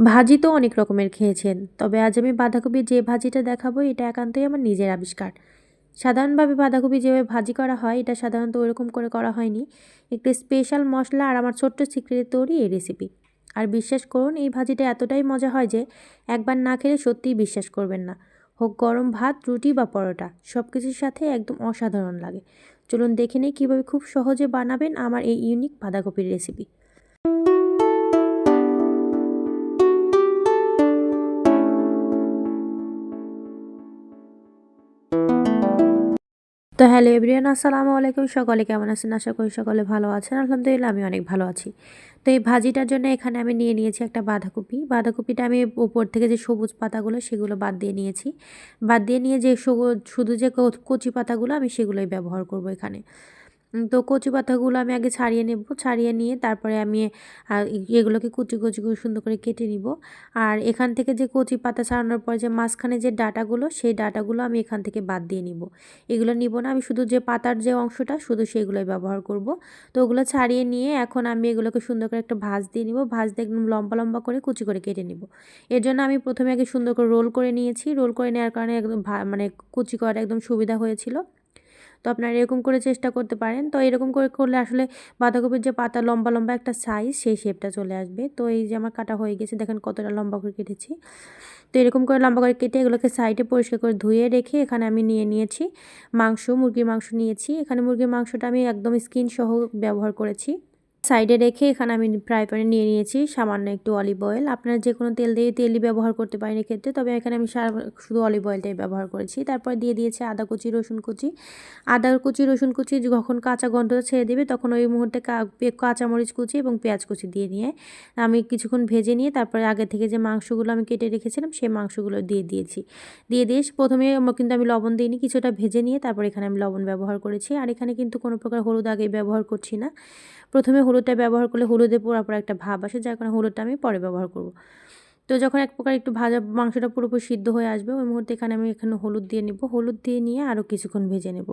ভাজি তো অনেক রকমের খেয়েছেন, তবে আজ আমি বাঁধাকপির যে ভাজিটা দেখাবো, এটা একান্তই আমার নিজের আবিষ্কার। সাধারণভাবে বাঁধাকপি যেভাবে ভাজি করা হয়, এটা সাধারণত ওইরকম করে করা হয়নি। একটু স্পেশাল মশলা আর আমার ছোট্ট সিক্রেটের তৈরি এই রেসিপি। আর বিশ্বাস করুন, এই ভাজিটা এতটাই মজা হয় যে, একবার না খেলে সত্যিই বিশ্বাস করবেন না। হোক গরম ভাত, রুটি বা পরোটা সব কিছুর সাথে একদম অসাধারণ লাগে। চলুন দেখে নিই কীভাবে খুব সহজে বানাবেন আমার এই ইউনিক বাঁধাকপির রেসিপি। তো হ্যালো এভরিয়ান আসসালামু আলাইকুম। সকলে কেমন আছেন? আশা করি সকলে ভালো আছেন। আলহামদুলিল্লাহ আমি অনেক ভালো আছি। তো এই ভাজিটার জন্য এখানে আমি নিয়ে নিয়েছি একটা বাঁধাকপি। বাঁধাকপিটা আমি উপর থেকে যে সবুজ পাতাগুলো, সেগুলো বাদ দিয়ে নিয়েছি। বাদ দিয়ে নিয়ে যে শুধু যে কচি পাতাগুলো, আমি সেগুলোই ব্যবহার করব এখানে। তো কচু পাতাগুলো আমি আগে ছাড়িয়ে নেব, ছাড়িয়ে নিয়ে তারপরে আমি এগুলোকে কুচি কুচি করে সুন্দর করে কেটে নিব। আর এখান থেকে যে কচি পাতা ছাড়ানোর পর যে মাঝখানে যে ডাটাগুলো, সেই ডাটাগুলো আমি এখান থেকে বাদ দিয়ে নিব। এগুলো নিব না, আমি শুধু যে পাতার যে অংশটা, শুধু সেগুলোই ব্যবহার করব। তো ওগুলো ছাড়িয়ে নিয়ে এখন আমি এগুলোকে সুন্দর করে একটা ভাজ দিয়ে নিব, ভাজ দিয়ে একদম লম্বা লম্বা করে কুচি করে কেটে নিব। এর জন্য আমি প্রথমে আগে সুন্দর করে রোল করে নিয়েছি। রোল করে নেওয়ার কারণে একদম মানে কুচি করা একদম সুবিধা হয়েছিল। তো আপনারা এরকম করে চেষ্টা করতে পারেন। তো এরকম করে করলে আসলে বাঁধাকপির যে পাতা লম্বা লম্বা একটা সাইজ সেই শেপটা চলে আসবে। তো এই যে আমার কাটা হয়ে গেছে, দেখেন কতটা লম্বা করে কেটেছি। তো এরকম করে লম্বা করে কেটে এগুলোকে সাইডে পরিষ্কার করে ধুয়ে রেখে এখানে আমি নিয়ে নিয়েছি মাংস, মুরগির মাংস নিয়েছি। এখানে মুরগির মাংসটা আমি একদম স্কিন সহ ব্যবহার করেছি। সাইডে রেখে এখানে আমি ফ্রাই প্যানে নিয়ে নিয়েছি সামান্য একটু অলিভ অয়েল। আপনারা যে কোনো তেল দিয়ে তেলই ব্যবহার করতে পারেন এক্ষেত্রে, তবে এখানে আমি শুধু অলিভ অয়েলটাই ব্যবহার করেছি। তারপর দিয়ে দিয়েছি আদা কুচি, রসুন কুচি। আদা কুচি, রসুন কুচি যখন কাঁচা গন্ধটা ছেড়ে দেবে, তখন ওই মুহূর্তে কাঁচামরিচ কুচি এবং পেঁয়াজ কুচি দিয়ে নিয়ে আমি কিছুক্ষণ ভেজে নিয়ে তারপরে আগে থেকে যে মাংসগুলো আমি কেটে রেখেছিলাম, সেই মাংসগুলো দিয়ে দিয়েছি। দিয়ে দিয়ে প্রথমে কিন্তু আমি লবণ দিইনি, কিছুটা ভেজে নিয়ে তারপর এখানে আমি লবণ ব্যবহার করেছি। আর এখানে কিন্তু কোনো প্রকার হলুদ আগে ব্যবহার করছি না। প্রথমে হলুদটা ব্যবহার করলে হলুদে পোড়া পোড়া একটা ভাব আসে, যার কারণে হলুদটা আমি পরে ব্যবহার করব। তো যখন এক প্রকার একটু ভাজা মাংসটা পুরোপুরি সিদ্ধ হয়ে আসবে, ওই মুহূর্তে এখানে আমি এখানে হলুদ দিয়ে নিব। হলুদ দিয়ে নিয়ে আরও কিছুক্ষণ ভেজে নেব।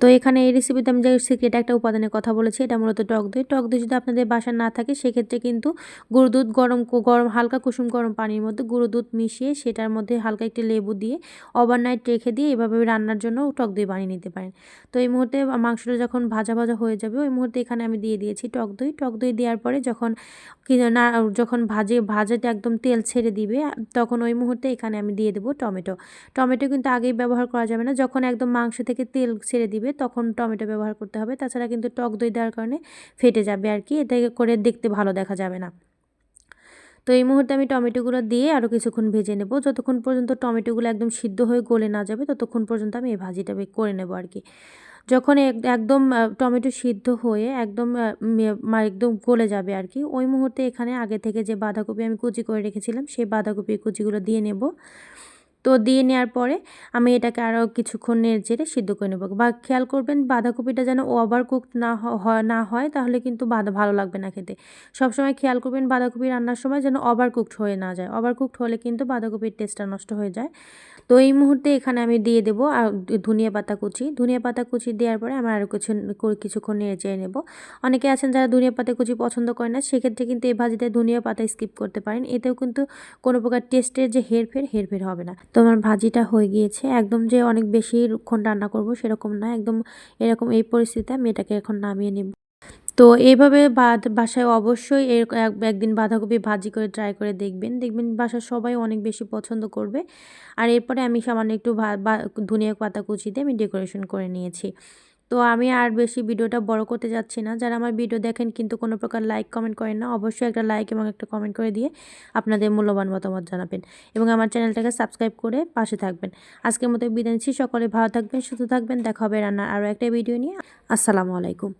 তো এখানে এই রেসিপিতে আমি যে সিক্রেট একটা উপাদানের কথা বলেছি, এটা মূলত টক দই। টক দই যদি আপনাদের বাসার না থাকে, সেক্ষেত্রে কিন্তু গুঁড়ো দুধ গরম গরম, হালকা কুসুম গরম পানির মধ্যে গুঁড়ো দুধ মিশিয়ে সেটার মধ্যে হালকা একটি লেবু দিয়ে ওভারনাইট রেখে দিয়ে এভাবে রান্নার জন্য টক দই বানিয়ে নিতে পারেন। তো এই মুহূর্তে মাংসটা যখন ভাজা ভাজা হয়ে যাবে, ওই মুহূর্তে এখানে আমি দিয়ে দিয়েছি টক দই। টক দই দেওয়ার পরে যখন না, যখন ভাজে, ভাজাটা একদম তেল ছেড়ে দিবে, তখন ওই মুহূর্তে এখানে আমি দিয়ে দেবো টমেটো। টমেটো কিন্তু আগেই ব্যবহার করা যাবে না, যখন একদম মাংস থেকে তেল ছেড়ে দিবে তখন টমেটো ব্যবহার করতে হবে। তাছাড়া কিন্তু টক দই দেওয়ার কারণে ফেটে যাবে আর কি, এতে করে দেখতে ভালো দেখা যাবে না। তো এই মুহূর্তে আমি টমেটোগুলো দিয়ে আরও কিছুক্ষণ ভেজে নেব। যতক্ষণ পর্যন্ত টমেটোগুলো একদম সিদ্ধ হয়ে গলে না যাবে, ততক্ষণ পর্যন্ত আমি এই ভাজিটা করে নেব আর কি। যখন একদম টমেটো সিদ্ধ হয়ে একদম একদম গলে যাবে আর কি, ওই মুহূর্তে এখানে আগে থেকে যে বাঁধাকপি আমি কুচি করে রেখেছিলাম, সেই বাঁধাকপির কুচিগুলো দিয়ে নেব। তো দিয়ে নেওয়ার পরে আমি এটাকে আরও কিছুক্ষণ নেড়ে সিদ্ধ করে নেব। বা খেয়াল করবেন বাঁধাকপিটা যেন ওভার কুক না হয় না হয়, তাহলে কিন্তু বাঁধা ভালো লাগবে না খেতে। সবসময় খেয়াল করবেন বাঁধাকপি রান্নার সময় যেন ওভার কুকড হয়ে না যায়। ওভার কুকড হলে কিন্তু বাঁধাকপির টেস্টটা নষ্ট হয়ে যায়। তো এই মুহূর্তে এখানে আমি দিয়ে দেবো আর ধনিয়া পাতা কুচি। ধনিয়া পাতা কুচি দেওয়ার পরে আমি আরও কিছু, কিছুক্ষণ নেড়ে চেয়ে নেব। অনেকে আছেন যারা ধনিয়া পাতা কুচি পছন্দ করে না, সেক্ষেত্রে কিন্তু এই ভাজিতে ধনিয়া পাতা স্কিপ করতে পারেন। এতেও কিন্তু কোনো প্রকার টেস্টের যে হেরফের হেরফের হবে না। তো আমার ভাজিটা হয়ে গিয়েছে। একদম যে অনেক বেশিক্ষণ রান্না করব সেরকম না। একদম এরকম এই পরিস্থিতিতে আমি এটাকে এখন নামিয়ে নেব। তো এইভাবে বাসায় অবশ্যই একদিন বাঁধাকপি ভাজি করে ট্রাই করে দেখবেন। দেখবেন বাসার সবাই অনেক বেশি পছন্দ করবে। আর এরপরে আমি সামান্য একটু ধনিয়া পাতা কুচি দিয়ে আমি ডেকোরেশন করে নিয়েছি। তো আমি আর বেশি ভিডিওটা বড় করতে যাচ্ছি না। যারা আমার ভিডিও দেখেন কিন্তু কোনো প্রকার লাইক কমেন্ট করেন না, অবশ্যই একটা লাইক এবং একটা কমেন্ট করে দিয়ে আপনাদের মূল্যবান মতামত জানাবেন এবং আমার চ্যানেলটাকে সাবস্ক্রাইব করে পাশে থাকবেন। আজকের মতো বিদায় নিচ্ছি। সকলে ভালো থাকবেন, সুস্থ থাকবেন। দেখা হবে রান্নার আরও একটা ভিডিও নিয়ে। আসসালামু আলাইকুম।